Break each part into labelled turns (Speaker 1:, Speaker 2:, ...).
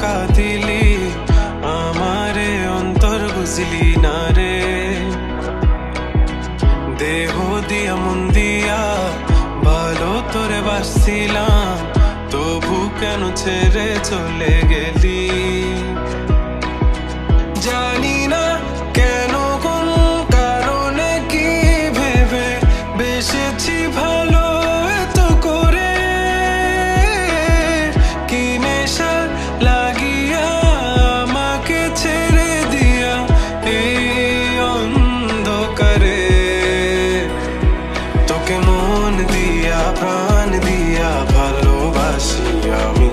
Speaker 1: ধোকা আমারে অন্তর বুঝলি না রে। দেহ দিয়া, মন দিয়া, ভালো তোরে বাসছিলাম, তবু কেন ছেড়ে চলে গেলি? জানি তোকে মন দিয়া প্রাণ দিয়া ভালোবাসি আমি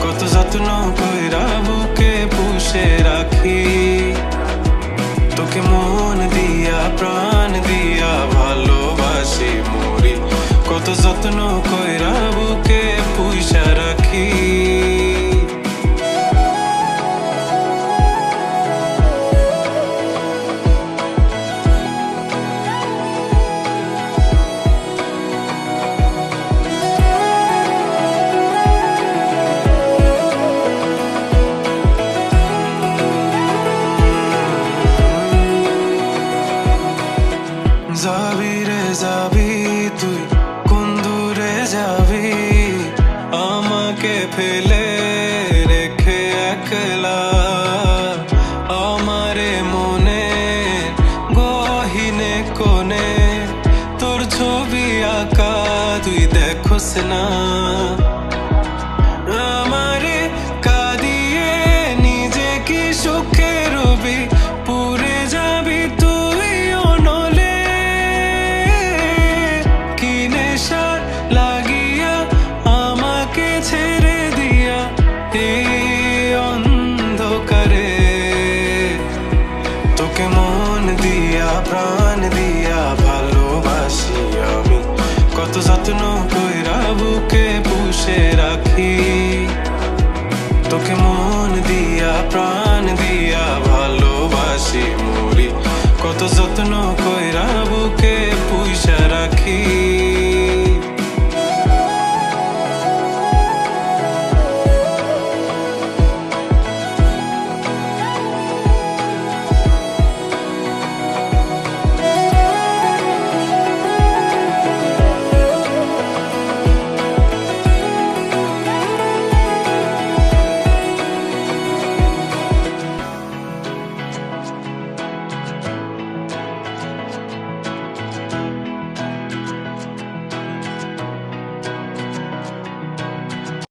Speaker 1: কত যত্ন কইরা বুকে পুষে রাখি তোকে মন দিয়া প্রাণ দিয়া ভালোবাসি মরি কত যত্ন কইরা কোনে তোর ছবি আঁকা তুই দেখোস না। তোকে মন দিয়া প্রাণ দিয়া ভালোবাসি মুড়ি। কত যত্ন কইরা বুকে পুইসা রাখি।